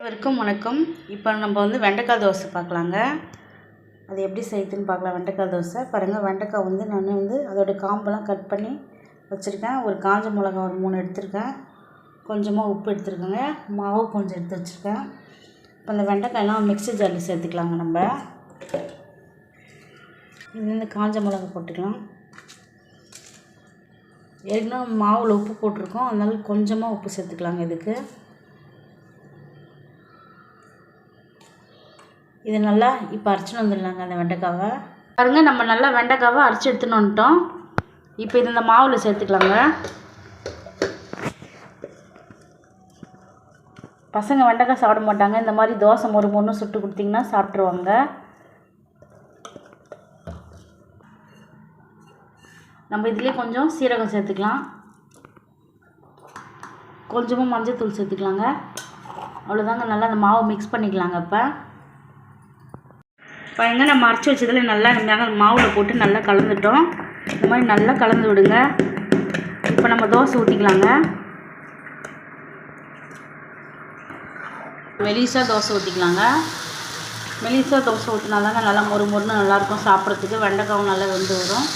அனைவருக்கும் வணக்கம். இப்போ நம்ம வந்து வெண்டைக்காய் தோசை பார்க்கலாங்க. அது எப்படி செய்யுதுன்னு பார்க்கலாம். வெண்டைக்காய் தோசை. பாருங்கள் வெண்டைக்காய் வந்து நான் வந்து அதோடய காம்பெல்லாம் கட் பண்ணி வச்சுருக்கேன். ஒரு காஞ்ச மிளகா ஒரு மூணு எடுத்திருக்கேன். கொஞ்சமாக உப்பு எடுத்துருக்கேங்க. மாவு கொஞ்சம் எடுத்து வச்சுருக்கேன். இப்போ இந்த வெண்டைக்காயெல்லாம் மிக்ஸி ஜாரில் சேர்த்துக்கலாங்க நம்ம. இது வந்து காஞ்ச மிளகா போட்டுக்கலாம். ஏற்கனவே மாவில் உப்பு போட்டிருக்கோம். அதனால கொஞ்சமாக உப்பு சேர்த்துக்கலாங்க இதுக்கு. இது நல்லா இப்போ அரைச்சின்னு வந்துடலாங்க அந்த வெண்டைக்காவை. பாருங்கள் நம்ம நல்லா வெண்டைக்காவை அரைச்சி எடுத்துன்னு வந்துட்டோம். இப்போ இது இந்த மாவில் சேர்த்துக்கலாங்க. பசங்க வெண்டைக்காய் சாப்பிட மாட்டாங்க. இந்த மாதிரி தோசை மொறு மொறுன்னு சுட்டு கொடுத்தீங்கன்னா சாப்பிட்ருவாங்க நம்ம இதுலேயே கொஞ்சம் சீரகம் சேர்த்துக்கலாம். கொஞ்சமாக மஞ்சள் தூள் சேர்த்துக்கலாங்க. அவ்வளோதாங்க நல்லா அந்த மாவை மிக்ஸ் பண்ணிக்கலாங்க இப்போ. பாருங்க நம்ம அரைச்சி வச்சதில் நல்லா நம்ம மாவில் போட்டு நல்லா கலந்துட்டோம். இந்த மாதிரி நல்லா கலந்து விடுங்க. இப்போ நம்ம தோசை ஊற்றிக்கலாங்க மெலிசா தோசை ஊற்றிக்கலாங்க மெலிசா தோசை ஊற்றினாதாங்க நல்லா மொறு மொறுன்னு நல்லாயிருக்கும் சாப்பிட்றதுக்கு. வெண்டைக்காவும் நல்லா வெந்து வரும்.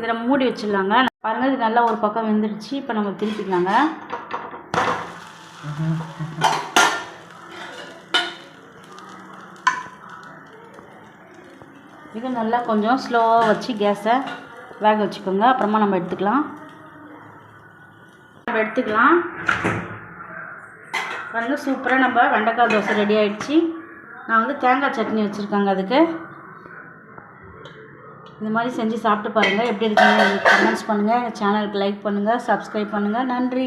இதை நம்ம மூடி வச்சிடலாங்க. பாருங்கள் இது நல்லா ஒரு பக்கம் வெந்துடுச்சு. இப்போ நம்ம திருப்பிக்கலாங்க. இது நல்லா கொஞ்சம் ஸ்லோவாக வச்சு கேஸை வேக வச்சுக்கோங்க. அப்புறமா நம்ம எடுத்துக்கலாம். நம்ம எடுத்துக்கலாம். வந்து சூப்பராக நம்ம வெண்டைக்காய் தோசை ரெடி ஆகிடுச்சி நான் வந்து தேங்காய் சட்னி வச்சுருக்கேங்க அதுக்கு. இந்த மாதிரி செஞ்சு சாப்பிட்டு பாருங்கள் எப்படி இருக்குங்க கமெண்ட்ஸ் பண்ணுங்கள் சேனலுக்கு லைக் பண்ணுங்கள் சப்ஸ்கிரைப் பண்ணுங்கள் நன்றி.